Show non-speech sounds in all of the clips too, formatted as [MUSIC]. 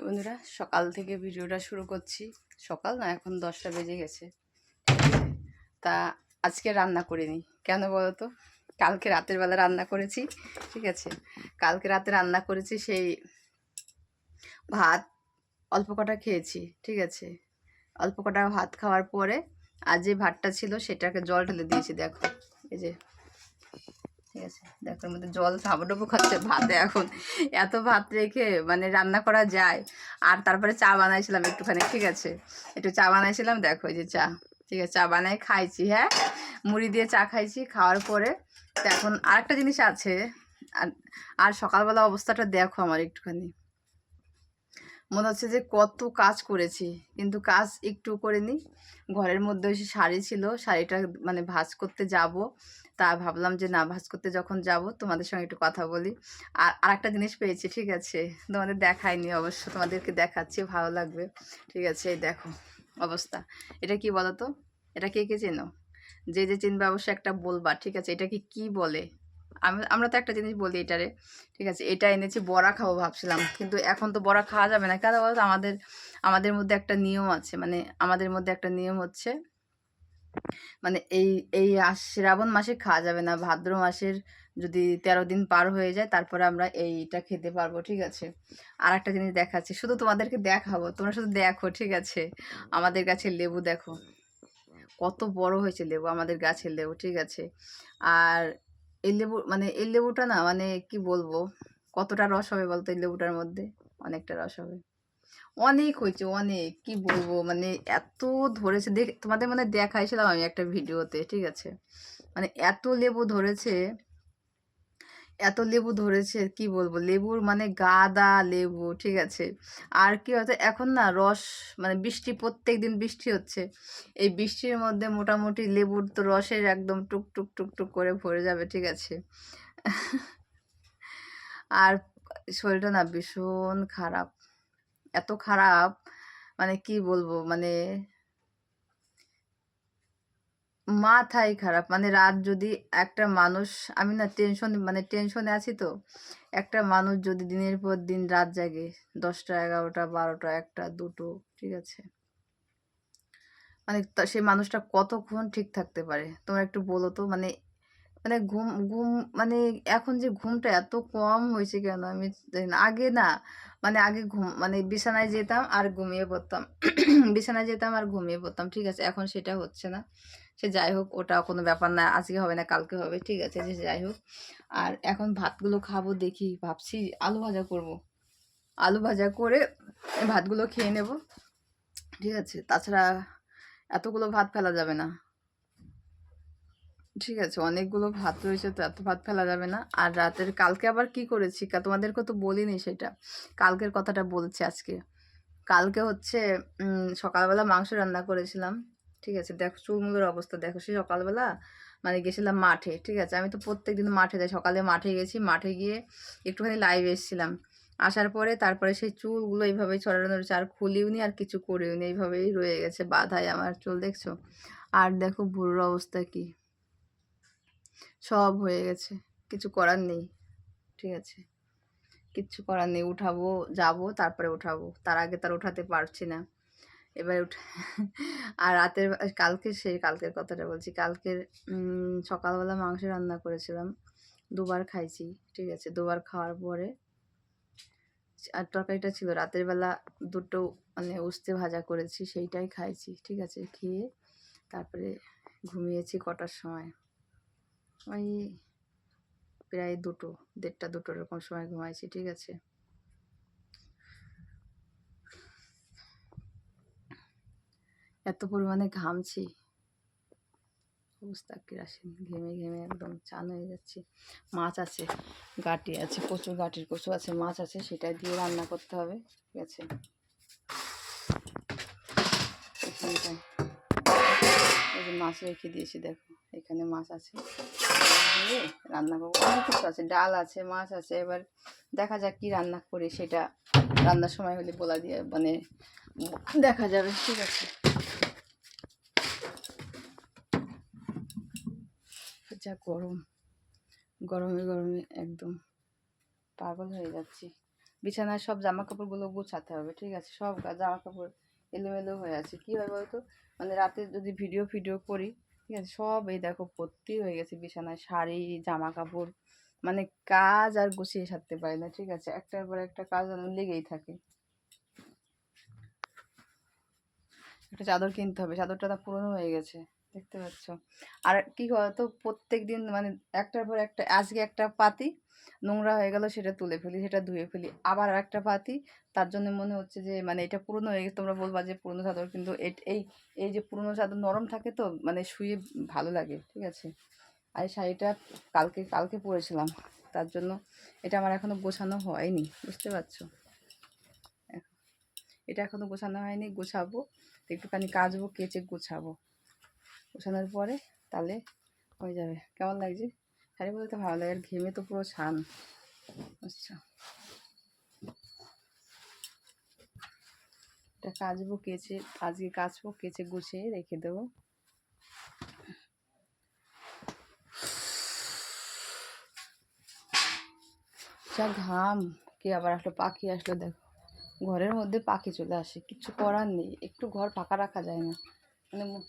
তো বন্ধুরা, সকাল থেকে ভিডিওটা শুরু করছি। সকাল না, এখন দশটা বেজে গেছে। তা আজকে রান্না করিনি। কেন বলো তো কালকে রাতের বেলা রান্না করেছি, ঠিক আছে? কালকে রাতে রান্না করেছি সেই ভাত, অল্প কটা খেয়েছি, ঠিক আছে? অল্প কটা ভাত খাওয়ার পরে, আর যে ভাতটা ছিল সেটাকে জল ঢেলে দিয়েছি, দেখো। এই যে ঠিক আছে। দেখো মধ্যে জল সাবডুবু খাচ্ছে, ভাতে এখন এত ভাত রেখে মানে রান্না করা যায়। আর তারপরে চা বানাইছিলাম একটুখানি, ঠিক আছে? একটু চা বানাইছিলাম, দেখো এই যে চা, ঠিক আছে? চা বানাই খাইছি হ্যাঁ? মুড়ি দিয়ে চা খাইছি, খাওয়ার পরে তো এখন আরেকটা জিনিস আছে। আর আর সকালবেলা অবস্থাটা দেখো আমার একটুখানি। মনে হচ্ছে যে কত কাজ করেছি, কিন্তু কাজ একটু করিনি। ঘরের মধ্যে শাড়ি ছিল, শাড়িটা মানে ভাজ করতে যাব। তা ভাবলাম যে, না ভাঁজ করতে যখন যাব, তোমাদের সঙ্গে একটু কথা বলি। আর আরেকটা জিনিস পেয়েছি, ঠিক আছে? তোমাদের দেখাইনি অবশ্য, তোমাদেরকে দেখাচ্ছি, ভালো লাগবে। ঠিক আছে, এই দেখো অবস্থা। এটা কি বলো তো এটা কে কে চেনো? যে যে চিনবে অবশ্যই একটা বলবা, ঠিক আছে? এটাকে কি বলে? আমি, আমরা তো একটা জিনিস বলি এটারে, ঠিক আছে? এটা এনেছি, বড়া খাব ভাবছিলাম, কিন্তু এখন তো বড়া খাওয়া যাবে না। কেন বলতো? আমাদের আমাদের মধ্যে একটা নিয়ম আছে মানে আমাদের মধ্যে একটা নিয়ম হচ্ছে মানে এই এই শ্রাবণ মাসে খাওয়া যাবে না। ভাদ্র মাসের যদি তেরো দিন পার হয়ে যায়, তারপরে আমরা এইটা খেতে পারব, ঠিক আছে? আর একটা জিনিস দেখাচ্ছি, শুধু তোমাদেরকে দেখাবো, তোমরা শুধু দেখো, ঠিক আছে? আমাদের গাছের লেবু দেখো, কত বড় হয়েছে লেবু, আমাদের গাছের লেবু, ঠিক আছে? আর এই লেবু মানে এই লেবুটা না মানে কি বলব, কতটা রস হবে বলতো এই লেবুটার মধ্যে? অনেকটা রস হবে। অনেক হয়েছে, অনেক। কি বলব? মানে এত ধরেছে, দেখ, তোমাদের মানে দেখাইছিলাম আমি একটা ভিডিওতে, ঠিক আছে? মানে এত লেবু ধরেছে, এত লেবু ধরেছে, কি বলব? লেবুর মানে গাদা লেবু, ঠিক আছে? আর কি হচ্ছে এখন না রস মানে বৃষ্টি প্রত্যেক দিন বৃষ্টি হচ্ছে। এই বৃষ্টির মধ্যে মোটামুটি লেবুর তো রসের একদম টুক টুক টুক টুক করে ভরে যাবে, ঠিক আছে? [LAUGHS] আর শরীরটা না ভীষণ খারাপ। এত খারাপ মানে কি বলব? মানে মাথাই খারাপ। মানে রাত যদি একটা মানুষ, আমি না টেনশন মানে টেনশনে আছি তো। একটা মানুষ যদি দিনের পর দিন রাত জাগে, দশটা, এগারোটা, বারোটা, একটা, দুটো, ঠিক আছে? মানে সেই মানুষটা কতক্ষণ ঠিক থাকতে পারে? তোমরা একটু বলো তো মানে মানে ঘুম ঘুম মানে এখন যে ঘুমটা এত কম হয়েছে কেন? আমি জানি না। আগে না মানে আগে ঘুম মানে বিছানায় যেতাম আর ঘুমিয়ে পড়তাম। [CLEARS THROAT] বিছানায় যেতাম আর ঘুমিয়ে পড়তাম, ঠিক আছে? এখন সেটা হচ্ছে না। সে যাই হোক, ওটা কোনো ব্যাপার না, আজকে হবে না, কালকে হবে, ঠিক আছে? যে যাই হোক। আর এখন ভাতগুলো খাব, দেখি, ভাবছি আলু ভাজা করব। আলু ভাজা করে ভাতগুলো খেয়ে নেব, ঠিক আছে? তাছাড়া এতগুলো ভাত ফেলা যাবে না। ঠিক আছে, অনেকগুলো ভাত রয়েছে, তো এত ভাত ফেলা যাবে না। আর রাতের, কালকে আবার কি করেছি? তোমাদেরকে তো বলিনি সেটা। কালকের কথাটা বলছি আজকে। কালকে হচ্ছে সকালবেলা মাংস রান্না করেছিলাম, ঠিক আছে। দেখো, চুলমুলের অবস্থা। দেখো সে সকালবেলা মানে গেছিলাম মাঠে, ঠিক আছে। আমি তো প্রত্যেক দিন মাঠে যাই। সকালে মাঠে গেছি, মাঠে গিয়ে একটুখানি লাইভ এসেছিলাম। আসার পরে, তারপরে সেই চুলগুলো এইভাবে ছড়ানো রয়েছে। আর খুলিওনি আর কিছু করিওনি এইভাবেই রয়ে গেছে বাধায় আমার চুল, দেখছ? আর দেখো, বুড়োর অবস্থা কি। সব হয়ে গেছে। কিছু করার নেই। ঠিক আছে। কিচ্ছু করার নেই। উঠাবো, যাব, তারপরে উঠাবো। তার আগে তার উঠাতে পারছি না। এবারে উঠে [LAUGHS] আর রাতের কালকে সেই কালকের কথাটা বলছি। কালকের সকালবেলা মাংস রান্না করেছিলাম। দুবার খাইছি। ঠিক আছে। দুবার খাওয়ার পরে আর তরকারিটা ছিল। রাতের বেলা দুটো মানে উস্তে ভাজা করেছি। সেইটাই খাইছি। ঠিক আছে। খেয়ে তারপরে ঘুমিয়েছি কটার সময়। ওই প্রায় দুটো, দেড়টা দুটো এরকম সময় ঘুমাইছি, ঠিক আছে? এত পরিমাণে ঘামছি। অবস্থা কিরাসিন, ঘেমে ঘেমে একদম চান হয়ে যাচ্ছে। মাছ আছে, গাটি আছে, প্রচুর গাটির কচু আছে, মাছ আছে সেটা দিয়ে রান্না করতে হবে, ঠিক আছে? মাছ রেখে দিয়েছি, দেখো, এখানে মাছ আছে। দিয়ে রান্না করব। অনেক কিছু আছে, ডাল আছে, মাছ আছে, এবার দেখা যাক কি রান্না করি, সেটা রান্নার সময় হলে বলা দিয়ে মানে দেখা যাবে, ঠিক আছে। যা গরম, গরমে গরমে একদম পাগল হয়ে যাচ্ছি। বিছানায় সব জামা কাপড়গুলো গুছাতে হবে, ঠিক আছে? সব জামা কাপড় এলোমেলো হয়ে আছে। কী হয় বলতো? মানে রাতে যদি ভিডিও ফিডিও করি ঠিক আছে সব এই দেখো ভর্তি হয়ে গেছে বিছানায়, শাড়ি জামা কাপড় মানে কাজ আর গুছিয়ে সারতে পারি না, ঠিক আছে? একটার পর একটা কাজ লেগেই থাকে। একটা চাদর কিনতে হবে, চাদরটা পুরনো হয়ে গেছে। দেখতে পাচ্ছ। আর কি তো প্রত্যেক দিন মানে একটার পর একটা, আজকে একটা পাতি, নোংরা হয়ে গেল সেটা তুলে ফেলি, সেটা ধুয়ে ফেলি। আবার একটা পাতি, তার জন্য মনে হচ্ছে যে মানে এটা পুরনো হয়ে গেছে, তোমরা বলবা যে পুরনো চাদর, কিন্তু এই এই যে পুরনো চাদর নরম থাকে তো মানে শুয়ে ভালো লাগে, ঠিক আছে? আর এই শাড়িটা কালকে কালকে পরেছিলাম, তার জন্য এটা আমার এখনও গোছানো হয়নি, বুঝতে পারছ? এটা এখনও গোছানো হয়নি, গোছাবো, একটুখানি কাচবো, কেচে গোছাবো। গোছানোর পরে তাহলে হয়ে যাবে। কেমন লাগছে? শাড়ি বলতে ভালো লাগে, আর ঘেমে তো পুরো ছান বুঝছ এটা কাচবো, কেচে, আজকে কাচবো, কেচে গুছিয়ে রেখে দেবো। যা ঘাম, কে আবার আসলো? পাখি আসলো, দেখো। ঘরের মধ্যে পাখি চলে আসে, কিছু করার নেই। একটু ঘর ফাঁকা রাখা যায় না। মানে মু-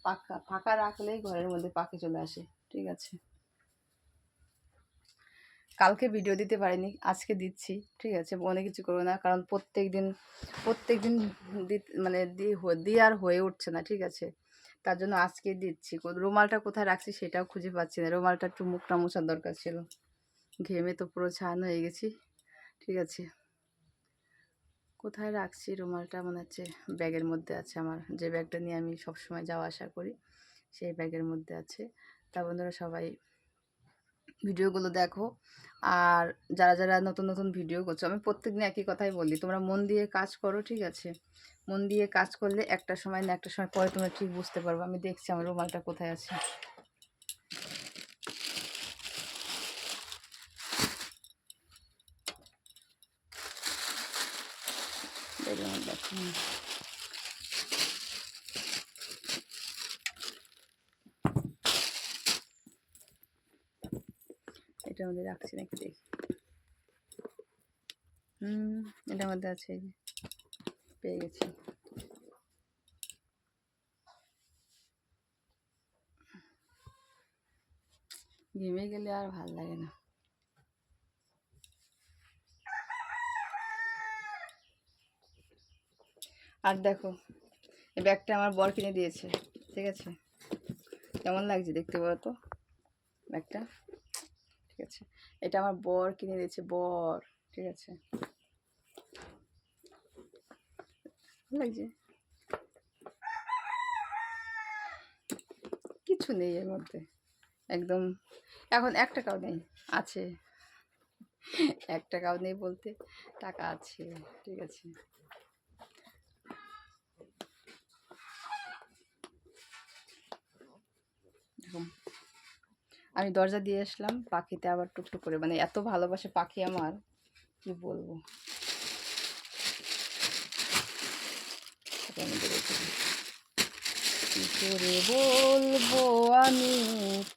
ফাঁকা রাখলেই ঘরের মধ্যে পাখি চলে আসে, ঠিক আছে। কালকে ভিডিও দিতে পারিনি, আজকে দিচ্ছি, ঠিক আছে, মনে কিছু করব না, কারণ প্রত্যেক দিন প্রত্যেক দিন মানে দিয়ে আর হয়ে উঠছে না, ঠিক আছে। তার জন্য আজকে দিচ্ছি রুমালটা কোথায় রাখছি সেটাও খুঁজে পাচ্ছি না, রুমালটা একটু মুখটা মোছার দরকার ছিল। ঘেমে তো পুরো ছান হয়ে গেছি, ঠিক আছে। কোথায় রাখছি রুমালটা? মনে হচ্ছে ব্যাগের মধ্যে আছে আমার। যে ব্যাগটা নিয়ে আমি সবসময় যাওয়া আসা করি, সেই ব্যাগের মধ্যে আছে। তা বন্ধুরা সবাই ভিডিওগুলো দেখো। আর যারা যারা নতুন নতুন ভিডিও করছ, আমি প্রত্যেকদিন একই কথাই বলি, তোমরা মন দিয়ে কাজ করো, ঠিক আছে? মন দিয়ে কাজ করলে একটা সময় না একটা সময় পরে তোমরা ঠিক বুঝতে পারবে। আমি দেখছি আমার রুমালটা কোথায় আছে। মধ্যে হুম। এটার মধ্যে রাখছি নাকি দেখি? হুম এটার মধ্যে আছে পেয়ে গেছি। ঘেমে গেলে আর ভালো লাগে না। আর দেখো এই ব্যাগটা আমার বর কিনে দিয়েছে, ঠিক আছে? কেমন লাগছে দেখতে বলো তো? ব্যাগটা? ঠিক আছে। এটা আমার বর কিনে দিয়েছে, বর, ঠিক আছে? লাগছে? কিছু নেই এর মধ্যে, একদম, এখন এক টাকাও নেই, আছে। এক টাকাও নেই বলতে, টাকা আছে, ঠিক আছে। এরকম। আমি দরজা দিয়ে আসলাম, পাখিতে আবার টুকটুক করে। মানে এত ভালোবাসে পাখি আমার, কি বলব? করে বলব আমি?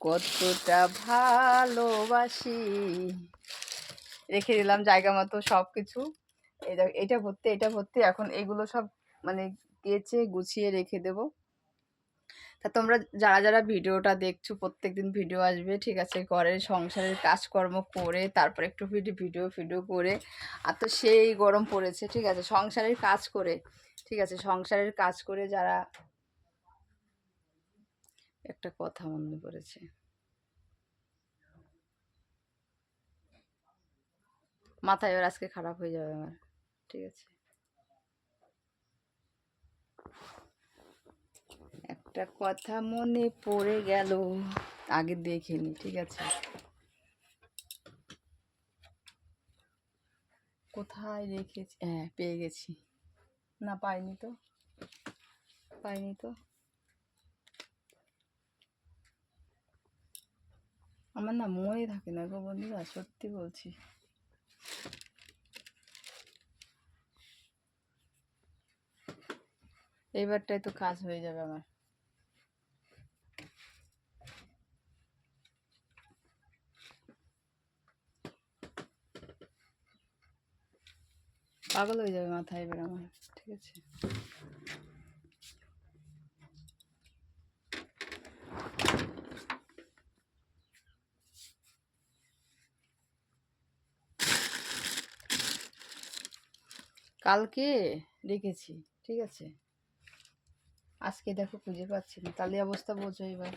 কতটা ভালোবাসি। রেখে দিলাম জায়গা মতো সব কিছু এটা এটা ভর্তি এটা ভর্তি। এখন এগুলো সব মানে কেচে গুছিয়ে রেখে দেব। তা তোমরা যারা যারা ভিডিওটা দেখছ, প্রত্যেকদিন ভিডিও আসবে, ঠিক আছে? ঘরের সংসারের কাজকর্ম করে, তারপর একটু ভিডিও ভিডিও ভিডিও করে। আর তো সেই গরম পড়েছে, ঠিক আছে? সংসারের কাজ করে, ঠিক আছে? সংসারের কাজ করে যারা একটা কথা মনে পড়েছে। মাথায় এবার আজকে খারাপ হয়ে যাবে আমার, ঠিক আছে? একটা কথা মনে পড়ে গেল। আগে দেখিনি ঠিক আছে? কোথায় রেখেছি? হ্যাঁ পেয়ে গেছি। না, পাইনি তো। পাইনি তো। আমার না মনে থাকে না গো বন্ধুরা, সত্যি বলছি। এইবারটাই তো কাজ হয়ে যাবে আমার। পাগল হয়ে যাবে মাথায় এবার আমার, ঠিক আছে? কালকে রেখেছি ঠিক আছে? আজকে দেখো খুঁজে পাচ্ছি না, তাহলে অবস্থা বোঝো এবার।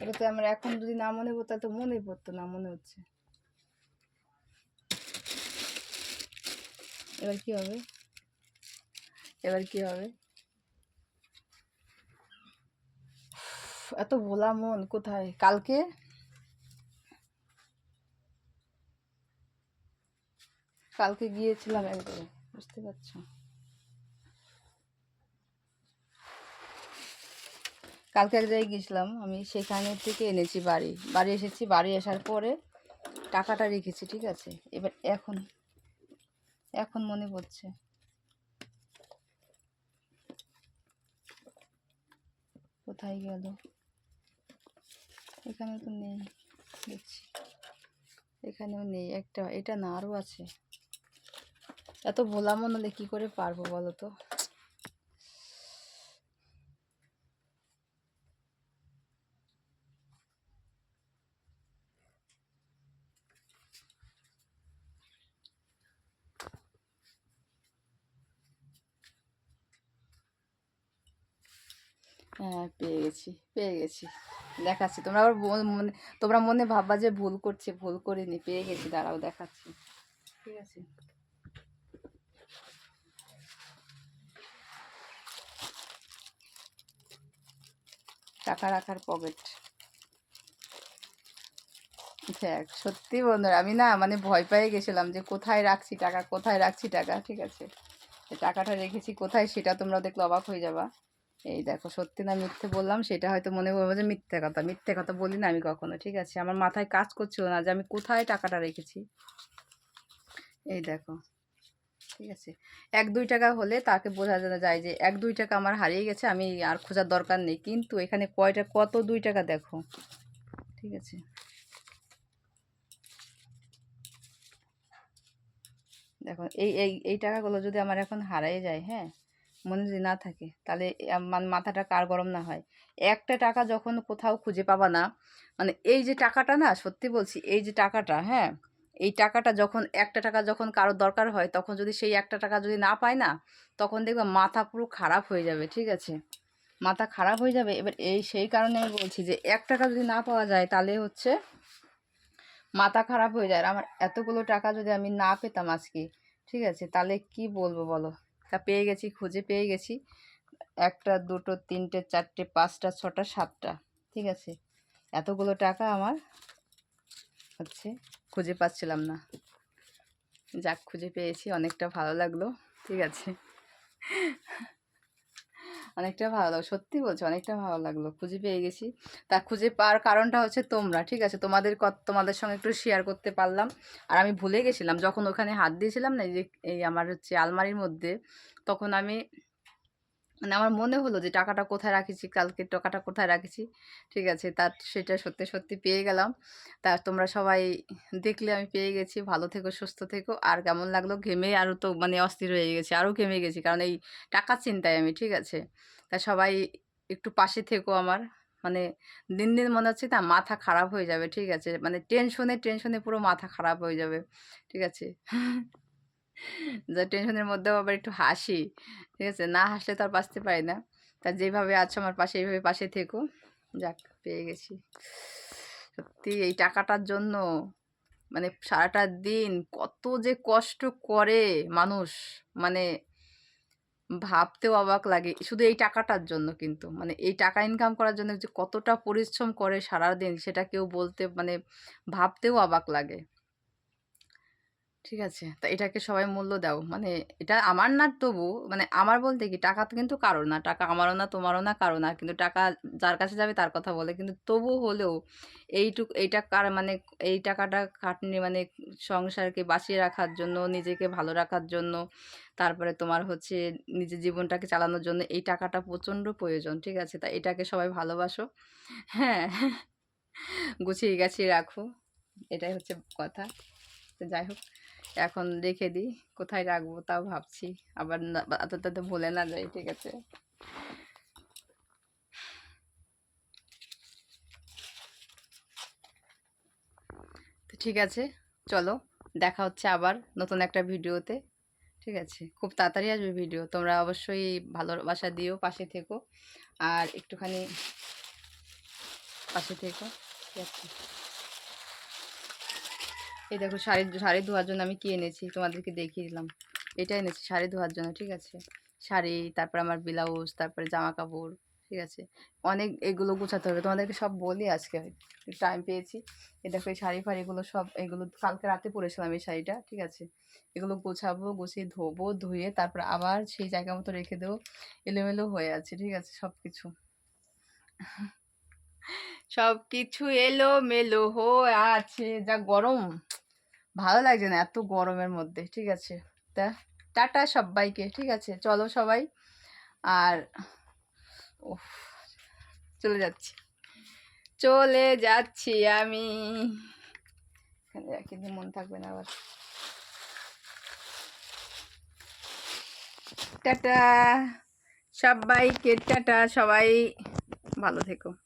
এটা তো আমার এখন যদি না মনে হতো তাহলে তো মনে পড়তো, না মনে হচ্ছে। এবার কি হবে? এবার কি হবে? এত ভোলা মন, কোথায়? কালকে? কালকে গিয়েছিলাম একবারে, বুঝতে পারছ? কালকে এক জায়গায় গেছিলাম আমি সেখানে থেকে এনেছি বাড়ি। বাড়ি এসেছি, বাড়ি আসার পরে টাকাটা রেখেছি, ঠিক আছে? এবার এখন এখন মনে পড়ছে। কোথায় গেল? এখানে তো নেই, দেখছি। এখানেও নেই, একটা, এটা না আরও আছে। এত ভোলা মন হলে কী করে পারব বলো তো হ্যাঁ পেয়ে গেছি পেয়ে গেছি। দেখাচ্ছি। তোমরা আবার মনে তোমরা মনে ভাববা যে ভুল করছে, ভুল করিনি, পেয়ে গেছি, দাঁড়াও দেখাচ্ছি। ঠিক আছে? টাকা রাখার পকেট। দেখ, সত্যি বন্ধুরা, আমি না মানে ভয় পেয়ে গেছিলাম যে কোথায় রাখছি টাকা, কোথায় রাখছি টাকা, ঠিক আছে? টাকাটা রেখেছি কোথায় সেটা তোমরা দেখলে অবাক হয়ে যাবা। এই দেখো, সত্যি না মিথ্যে বললাম, সেটা হয়তো মনে করব যে মিথ্যে কথা। মিথ্যে কথা বলি না আমি কখনো, ঠিক আছে? আমার মাথায় কাজ করছিল না যে আমি কোথায় টাকাটা রেখেছি। এই দেখো, ঠিক আছে? এক দুই টাকা হলে তাকে বোঝা যায়- যায় যে এক দুই টাকা আমার হারিয়ে গেছে, আমি আর খোঁজার দরকার নেই। কিন্তু এখানে কয়টা, কত দুই টাকা দেখো, ঠিক আছে? দেখো, এই এই এই টাকাগুলো যদি আমার এখন হারিয়ে যায় হ্যাঁ? মনে যদি না থাকে, তাহলে আমার মাথাটা কার গরম না হয়। একটা টাকা যখন কোথাও খুঁজে পাবা না মানে এই যে টাকাটা না, সত্যি বলছি, এই যে টাকাটা হ্যাঁ এই টাকাটা যখন, একটা টাকা যখন কারোর দরকার হয়, তখন যদি সেই একটা টাকা যদি না পায় না, তখন দেখবে মাথা পুরো খারাপ হয়ে যাবে, ঠিক আছে? মাথা খারাপ হয়ে যাবে। এবার এই সেই কারণে আমি বলছি যে, এক টাকা যদি না পাওয়া যায়, তাহলে হচ্ছে মাথা খারাপ হয়ে যায়। আর আমার এতগুলো টাকা যদি আমি না পেতাম আজকে, ঠিক আছে? তাহলে কি বলব বলো? তা পেয়ে গেছি, খুঁজে পেয়ে গেছি। একটা, দুটো, তিনটে, চারটে, পাঁচটা, ছটা, সাতটা, ঠিক আছে? এতগুলো টাকা আমার হচ্ছে খুঁজে পাচ্ছিলাম না। যাক, খুঁজে পেয়েছি, অনেকটা ভালো লাগল, ঠিক আছে? অনেকটা ভালো লাগল, সত্যি বলছি অনেকটা ভালো লাগল, খুঁজে পেয়ে গেছি। তা খুঁজে পাওয়ার কারণটা হচ্ছে তোমরা, ঠিক আছে? তোমাদের তোমাদের সঙ্গে একটু শেয়ার করতে পারলাম। আর আমি ভুলে গেছিলাম, যখন ওখানে হাত দিয়েছিলাম না যে, এই আমার হচ্ছে আলমারির মধ্যে, তখন আমি মানে আমার মনে হলো যে টাকাটা কোথায় রাখেছি, কালকে টাকাটা কোথায় রাখেছি, ঠিক আছে, তার সেটা সত্যি সত্যি পেয়ে গেলাম। তা তোমরা সবাই দেখলে আমি পেয়ে গেছি, ভালো থেকো, সুস্থ থেকো। আর কেমন লাগল ঘেমে আরও তো মানে অস্থির হয়ে গেছি আরও ঘেমে গেছি, কারণ এই টাকার চিন্তায় আমি, ঠিক আছে? তা সবাই একটু পাশে থেকো আমার মানে দিন দিন মনে হচ্ছে না মাথা খারাপ হয়ে যাবে, ঠিক আছে? মানে টেনশনে টেনশনে পুরো মাথা খারাপ হয়ে যাবে, ঠিক আছে? যা টেনশনের মধ্যেও আবার একটু হাসি, ঠিক আছে? না হাসলে তো আর বাঁচতে পারি না। তা যেভাবে আছো আমার পাশে, এইভাবে পাশে থেকো। যাক, পেয়ে গেছি। সত্যি এই টাকাটার জন্য মানে সারাটা দিন কত যে কষ্ট করে মানুষ মানে ভাবতেও অবাক লাগে। শুধু এই টাকাটার জন্য কিন্তু মানে এই টাকা ইনকাম করার জন্য যে কতটা পরিশ্রম করে সারাদিন, সেটা কেউ বলতে মানে ভাবতেও অবাক লাগে। ঠিক আছে। তা এটাকে সবাই মূল্য দাও। মানে এটা আমার না, তবু মানে আমার বলতে কি, টাকা তো কিন্তু কারও না। টাকা আমারও না, তোমারও না, কারও না। কিন্তু টাকা যার কাছে যাবে তার কথা বলে। কিন্তু তবু হলেও এইটুক, এইটা কার মানে এই টাকাটা খাটনি মানে সংসারকে বাঁচিয়ে রাখার জন্য, নিজেকে ভালো রাখার জন্য, তারপরে তোমার হচ্ছে নিজের জীবনটাকে চালানোর জন্য এই টাকাটা প্রচণ্ড প্রয়োজন। ঠিক আছে? তা এটাকে সবাই ভালোবাসো। হ্যাঁ গুছিয়ে গাছিয়ে রাখো। এটাই হচ্ছে কথা। তো যাই হোক। এখন রেখে দিই, কোথায় রাখব তাও ভাবছি। আবার এত তাতে ভুলে না যাই, ঠিক আছে? তো ঠিক আছে, চলো, দেখা হচ্ছে আবার নতুন একটা ভিডিওতে, ঠিক আছে? খুব তাড়াতাড়ি আসবে ভিডিও, তোমরা অবশ্যই ভালোবাসা দিও, পাশে থেকো, আর একটুখানি পাশে থেকো, ঠিক আছে? এই দেখো শাড়ি শাড়ি ধোয়ার জন্য আমি কি এনেছি? তোমাদেরকে দেখিয়ে দিলাম। এটা এনেছি শাড়ি ধোয়ার জন্য, ঠিক আছে? শাড়ি, তারপর আমার ব্লাউজ, তারপরে জামা কাপড় ঠিক আছে? অনেক এগুলো গোছাতে হবে। তোমাদেরকে সব বলি আজকে। টাইম পেয়েছি। এই দেখো এই শাড়ি ফাড়িগুলো সব, এগুলো কালকে রাতে পরেছিলাম এই শাড়িটা, ঠিক আছে? এগুলো গোছাবো, গুছিয়ে ধোবো, ধুয়ে তারপর আবার সেই জায়গা মতো রেখে দেবো। এলোমেলো হয়ে আছে, ঠিক আছে? সব কিছু সব কিছু এলো মেলো হয়ে আছে, যা গরম। ভালো লাগছে না এত গরমের মধ্যে, ঠিক আছে? তা, টাটা সবাইকে ঠিক আছে? চলো সবাই। আর ও চলে যাচ্ছি। চলে যাচ্ছি আমি। দিয়ে মন থাকবে না আবার। টাটা! সবাইকে টাটা সবাই। ভালো থেকো।